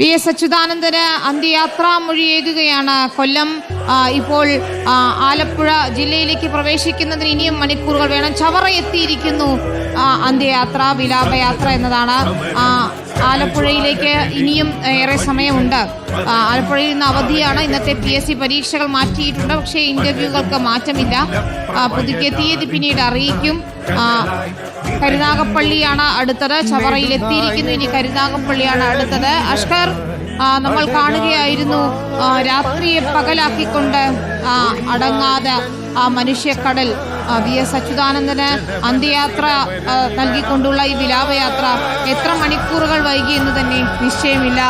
V S അച്യുതാനന്ദന് അന്ത്യയാത്രാ മൊഴിയേകുകയാണ് കൊല്ലം ഇപ്പോൾ ആലപ്പുഴ ജില്ലയിലേക്ക് പ്രവേശിക്കുന്നതിന് ഇനിയും മണിക്കൂറുകൾ വേണം. ചവറ എത്തിയിരിക്കുന്നു അന്ത്യയാത്ര വിലാപയാത്ര എന്നതാണ്. ആലപ്പുഴയിലേക്ക് ഇനിയും ഏറെ സമയമുണ്ട്. ആലപ്പുഴയിൽ നിന്ന് അവധിയാണ്. ഇന്നത്തെ പി എസ് സി പരീക്ഷകൾ മാറ്റിയിട്ടുണ്ട്. പക്ഷേ ഇന്റർവ്യൂകൾക്ക് മാറ്റമില്ല. പുതുക്കിയ തീയതി പിന്നീട് അറിയിക്കും. കരുനാഗപ്പള്ളിയാണ് അടുത്തത്. ചവറയിൽ എത്തിയിരിക്കുന്നു. ഇനി കരുനാഗപ്പള്ളിയാണ് അടുത്തത്. അഷ്കർ നമ്മൾ കാണുകയായിരുന്നു. രാത്രിയെ പകലാക്കിക്കൊണ്ട് അടങ്ങാതെ ആ മനുഷ്യക്കടൽ വി എസ് അച്യുതാനന്ദന് അന്ത്യയാത്ര നൽകിക്കൊണ്ടുള്ള ഈ വിലാപയാത്ര എത്ര മണിക്കൂറുകൾ വൈകി എന്ന് തന്നെ നിശ്ചയമില്ല.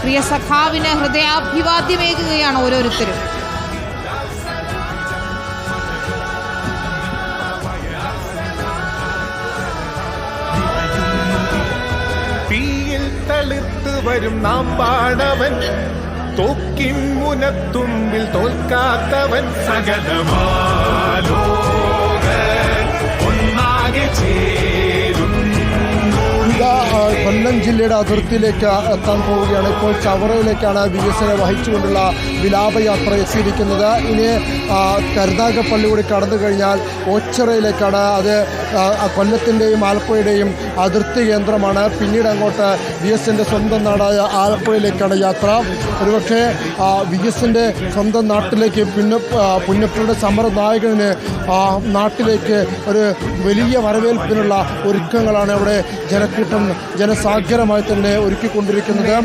പ്രിയ സഖാവിന് ഹൃദയാഭിവാദ്യമേകുകയാണ് ഓരോരുത്തരും. തളിർത്ത് വരും നാം പാടവൻ തോക്കിൻ മുനത്തുമ്പിൽ തോൽക്കാത്തവൻ. സകലമാലോക ഒന്നാകെ ചേരും കൊല്ലം ജില്ലയുടെ അതിർത്തിയിലേക്ക് എത്താൻ പോവുകയാണ്. ഇപ്പോൾ ചവറയിലേക്കാണ് വി എസിനെ വഹിച്ചുകൊണ്ടുള്ള വിലാപയാത്ര എത്തിയിരിക്കുന്നത്. ഇനി കരുനാഗപ്പള്ളി കൂടി കടന്നു കഴിഞ്ഞാൽ ഓച്ചിറയിലേക്കാണ് അത് കൊല്ലത്തിന്റെയും ആലപ്പുഴയുടെയും അതിർത്തി കേന്ദ്രമാണ്. പിന്നീട് അങ്ങോട്ട് വി എസിന്റെ സ്വന്തം നാടായ ആലപ്പുഴയിലേക്കാണ് യാത്ര. ഒരുപക്ഷെ വി എസിന്റെ സ്വന്തം നാട്ടിലേക്ക് പുന്ന പുന്നപ്പുഴയുടെ സമര നായകന് നാട്ടിലേക്ക് ഒരു വലിയ വരവേൽപ്പിനുള്ള ഒരുക്കങ്ങളാണ് ഇവിടെ ജനക്കൂട്ടം ജനസാഗരമായി തന്നെ ഒരുക്കിക്കൊണ്ടിരിക്കുന്നത്.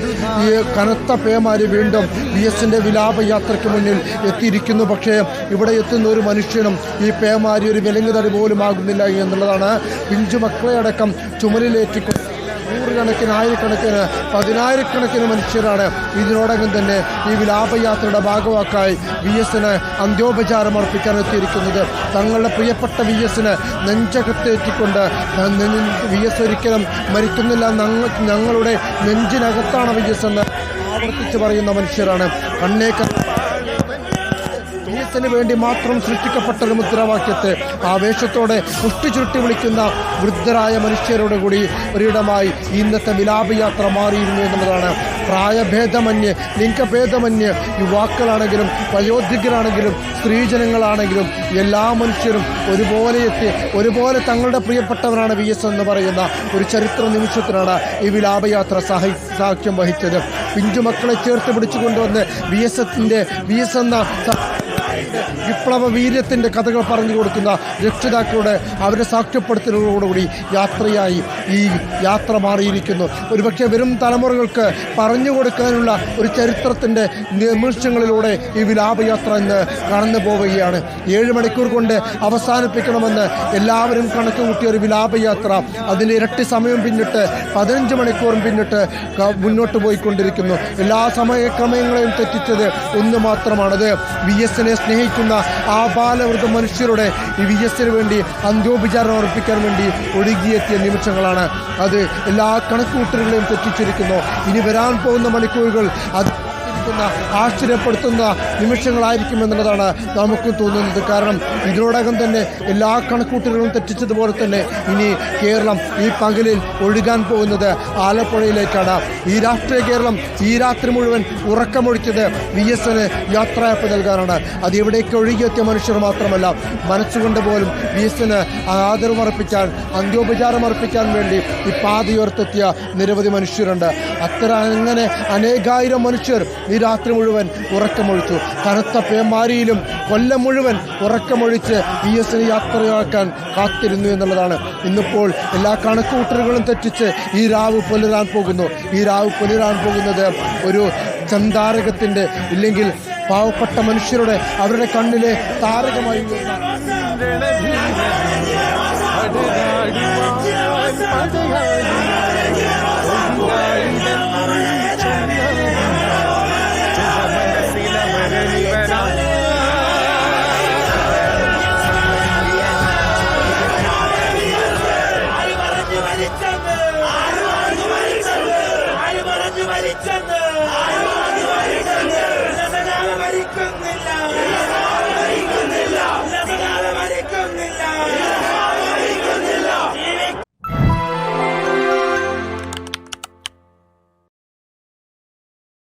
ഈ കനത്ത പേമാരി വീണ്ടും വി എസിന്റെ വിലാപയാത്രയ്ക്ക് മുന്നിൽ എത്തിയിരിക്കുന്നു. പക്ഷേ ഇവിടെ എത്തുന്ന ഒരു മനുഷ്യനും ഈ പേമാരി ഒരു വിലങ്ങുതടി പോലും ആകുന്നില്ല എന്നുള്ളതാണ് പിഞ്ചു മക്കളെ അടക്കം ചുമലിലേറ്റിക്കൊണ്ട് നൂറുകണക്കിന് ആയിരക്കണക്കിന് പതിനായിരക്കണക്കിന് മനുഷ്യരാണ്. ഇതിനോടകം തന്നെ ഈ വിലാപയാത്രയുടെ ഭാഗവാക്കായി വി എസിന് അന്ത്യോപചാരം അർപ്പിക്കാൻ എത്തിയിരിക്കുന്നത് തങ്ങളുടെ പ്രിയപ്പെട്ട വി എസിന് നെഞ്ചകത്തേറ്റിക്കൊണ്ട് വി എസ് ഒരിക്കലും മരിക്കുന്നില്ല. ഞങ്ങളുടെ നെഞ്ചിനകത്താണ് വി എസ് എന്ന് ആവർത്തിച്ച് പറയുന്ന മനുഷ്യരാണ്. കണ്ണേക്ക ന് വേണ്ടി മാത്രം സൃഷ്ടിക്കപ്പെട്ട ഒരു മുദ്രാവാക്യത്തെ ആവേശത്തോടെ പുഷ്ടി ചുരുട്ടി വിളിക്കുന്ന വൃദ്ധരായ മനുഷ്യരോട് കൂടി ഒരിടമായി ഇന്നത്തെ വിലാപയാത്ര മാറിയിരുന്നു എന്നുള്ളതാണ്. പ്രായഭേദമന്യേ ലിംഗഭേദമന്യേ യുവാക്കളാണെങ്കിലും വയോധികരാണെങ്കിലും സ്ത്രീജനങ്ങളാണെങ്കിലും എല്ലാ മനുഷ്യരും ഒരുപോലെ എത്തി ഒരുപോലെ തങ്ങളുടെ പ്രിയപ്പെട്ടവരാണ് വി എസ് എന്ന് പറയുന്ന ഒരു ചരിത്ര നിമിഷത്തിനാണ് ഈ വിലാപയാത്ര സഹി സാക്ഷ്യം വഹിച്ചത്. പിഞ്ചുമക്കളെ ചേർത്ത് പിടിച്ചു കൊണ്ടുവന്ന് വി എസ് വി എസ് എന്ന വിപ്ലവ വീര്യത്തിന്റെ കഥകൾ പറഞ്ഞു കൊടുക്കുന്ന രക്ഷിതാക്കളുടെ അവരെ സാക്ഷ്യപ്പെടുത്തലോടുകൂടി യാത്രയായി ഈ യാത്ര മാറിയിരിക്കുന്നു. ഒരുപക്ഷെ വരും തലമുറകൾക്ക് പറഞ്ഞു കൊടുക്കാനുള്ള ഒരു ചരിത്രത്തിന്റെ നിമിഷങ്ങളിലൂടെ ഈ വിലാപയാത്ര ഇന്ന് കടന്നു പോവുകയാണ്. ഏഴ് മണിക്കൂർ കൊണ്ട് അവസാനിപ്പിക്കണമെന്ന് എല്ലാവരും കണക്ക് കൂട്ടിയ ഒരു വിലാപയാത്ര അതിന്റെ ഇരട്ടി സമയം പിന്നിട്ട് പതിനഞ്ച് മണിക്കൂറും പിന്നിട്ട് മുന്നോട്ട് പോയിക്കൊണ്ടിരിക്കുന്നു. എല്ലാ സമയക്രമങ്ങളെയും തെറ്റിച്ചത് ഒന്ന് മാത്രമാണത്. വി എസിനെ സ്നേഹിക്കുന്ന ആ ബാലവൃദ്ധ മനുഷ്യരുടെ ഈ വി വേണ്ടി അന്ത്യോപചാരം അർപ്പിക്കാൻ വേണ്ടി ഒഴുകിയെത്തിയ നിമിഷങ്ങളാണ് അത്. എല്ലാ കണക്കുകൂട്ടലുകളെയും തെറ്റിച്ചിരിക്കുന്നു ഇനി വരാൻ പോകുന്ന മണിക്കൂറുകൾ അത് ക്കുന്ന ആശ്ചര്യപ്പെടുത്തുന്ന നിമിഷങ്ങളായിരിക്കും എന്നുള്ളതാണ് നമുക്കും തോന്നുന്നത്. കാരണം ഇതിനോടകം തന്നെ എല്ലാ കണക്കൂട്ടലുകളും തെറ്റിച്ചതുപോലെ തന്നെ ഇനി കേരളം ഈ പകലിൽ ഒഴുകാൻ പോകുന്നത് ആലപ്പുഴയിലേക്കാണ്. ഈ രാഷ്ട്രീയ കേരളം ഈ രാത്രി മുഴുവൻ ഉറക്കമൊഴിച്ചത് വി എസ് എന് യാത്രയപ്പ് നൽകാനാണ്. അത് എവിടേക്ക് ഒഴുകിയെത്തിയ മനുഷ്യർ മാത്രമല്ല മനസ്സുകൊണ്ട് പോലും വി എസ് എന് ആദരവ് അർപ്പിക്കാൻ അന്ത്യോപചാരം അർപ്പിക്കാൻ വേണ്ടി ഈ പാതയോർത്തെത്തിയ നിരവധി മനുഷ്യരുണ്ട്. അത്ര അങ്ങനെ അനേകായിരം മനുഷ്യർ ഈ രാത്രി മുഴുവൻ ഉറക്കമൊഴിച്ചു. കനത്ത പേമാരിയിലും കൊല്ലം മുഴുവൻ ഉറക്കമൊഴിച്ച് വി എസിന് യാത്രയാക്കാൻ കാത്തിരുന്നു എന്നുള്ളതാണ്. ഇന്നിപ്പോൾ എല്ലാ കണക്കുകൂട്ടലുകളും തെറ്റിച്ച് ഈ രാവ് പുലരാൻ പോകുന്നു. ഈ രാവ് പുലരാൻ പോകുന്നത് ഒരു ചന്താരകത്തിന്റെ ഇല്ലെങ്കിൽ പാവപ്പെട്ട മനുഷ്യരുടെ അവരുടെ കണ്ണിലെ താരകമായി